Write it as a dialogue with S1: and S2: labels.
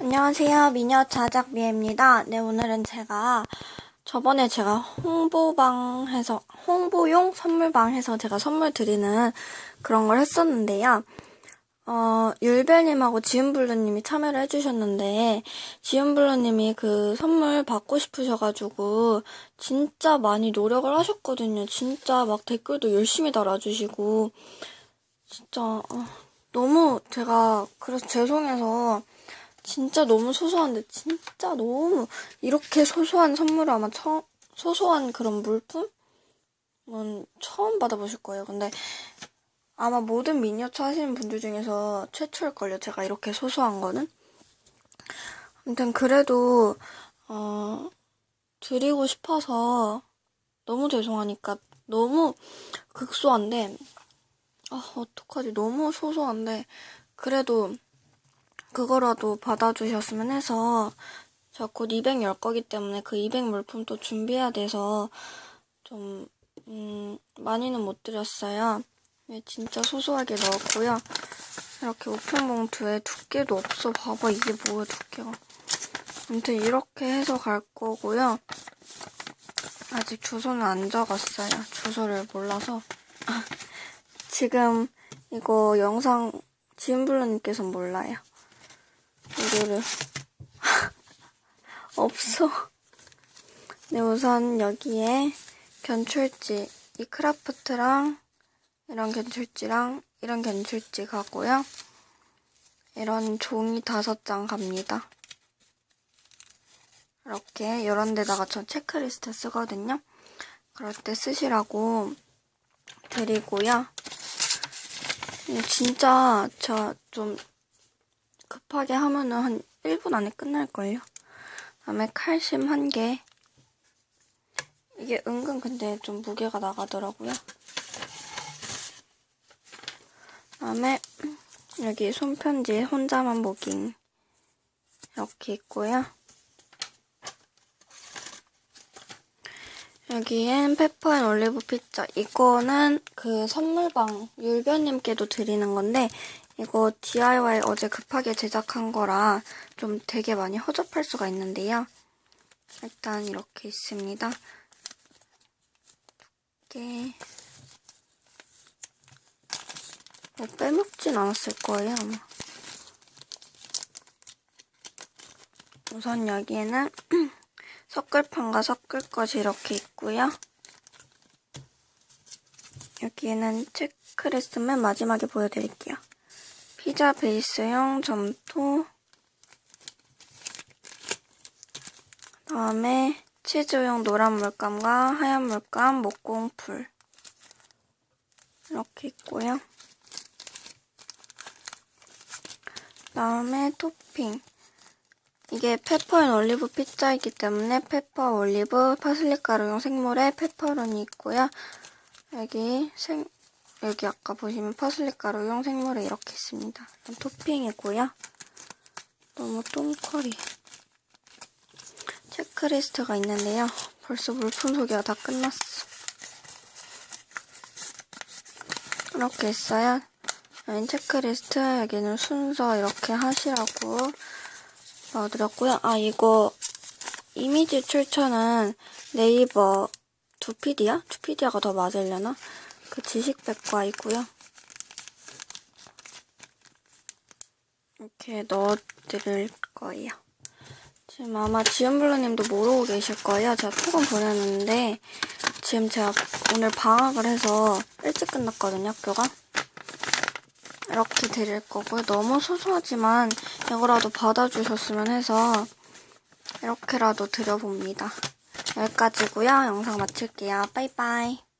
S1: 안녕하세요. 미녀 자작미애입니다. 네, 오늘은 제가 저번에 제가 홍보방 해서, 홍보용 선물방 해서 제가 선물 드리는 그런 걸 했었는데요. 어, 율벨님하고 지은블루님이 참여를 해주셨는데, 지은블루님이 그 선물 받고 싶으셔가지고, 진짜 많이 노력을 하셨거든요. 진짜 막 댓글도 열심히 달아주시고, 진짜, 어, 너무 제가, 그래서 죄송해서, 진짜 너무 소소한데, 진짜 너무, 이렇게 소소한 선물을 아마 처음, 소소한 그런 물품은 처음 받아보실 거예요. 근데, 아마 모든 미니어처 하시는 분들 중에서 최초일걸요. 제가 이렇게 소소한 거는. 아무튼 그래도 어 드리고 싶어서 너무 죄송하니까 너무 극소한데 아 어떡하지 너무 소소한데 그래도 그거라도 받아주셨으면 해서 곧200 열 거기 때문에 그 200 물품 또 준비해야 돼서 좀 음, 많이는 못 드렸어요. 네, 진짜 소소하게 넣었고요. 이렇게 우편 봉투에 두께도 없어. 봐봐, 이게 뭐야, 두께가. 아무튼 이렇게 해서 갈 거고요. 아직 주소는 안 적었어요. 주소를 몰라서. 지금 이거 영상 지은블루님께서 몰라요. 이거를. 없어. 네, 우선 여기에 견출지, 이 크라프트랑 이런 견출지랑 이런 견출지 가고요. 이런 종이 다섯 장 갑니다. 이렇게 이런 데다가 전 체크리스트 쓰거든요. 그럴 때 쓰시라고 드리고요. 음, 진짜 저 좀 급하게 하면은 한 1분 안에 끝날걸요. 다음에 칼슘 한 개. 이게 은근 근데 좀 무게가 나가더라고요. 다음에 여기 손편지 혼자만 보기 이렇게 있고요. 여기엔 페퍼앤 올리브 피자. 이거는 그 선물방 율변님께도 드리는 건데 이거 DIY 어제 급하게 제작한 거라 좀 되게 많이 허접할 수가 있는데요. 일단 이렇게 있습니다. 두께 뭐 빼먹진 않았을 거예요, 아마. 우선 여기에는 섞을 판과 섞을 것이 이렇게 있고요. 여기에는 체크리스트 맨 마지막에 보여드릴게요. 피자 베이스용 점토 다음에 치즈용 노란 물감과 하얀 물감, 목공풀 이렇게 있고요. 다음에 토핑. 이게 페퍼 앤 올리브 피자이기 때문에 페퍼, 올리브, 파슬리 가루용 생물에 페퍼론이 있고요. 여기 생 여기 아까 보시면 파슬리 가루 용 생물에 이렇게 있습니다. 이건 토핑이고요. 너무 똥커리. 체크리스트가 있는데요. 벌써 물품 소개가 다 끝났어. 이렇게 있어요. 여긴 체크리스트, 여기는 순서 이렇게 하시라고 넣어드렸고요. 아, 이거 이미지 출처는 네이버 두피디아? 두피디아가 더 맞으려나? 그 지식백과이고요. 이렇게 넣어드릴 거예요. 지금 아마 지은블루님도 모르고 계실 거예요. 제가 톡은 보냈는데 지금 제가 오늘 방학을 해서 일찍 끝났거든요, 학교가. 이렇게 드릴 거고요. 너무 소소하지만 이거라도 받아주셨으면 해서 이렇게라도 드려봅니다. 여기까지고요. 영상 마칠게요. 빠이빠이.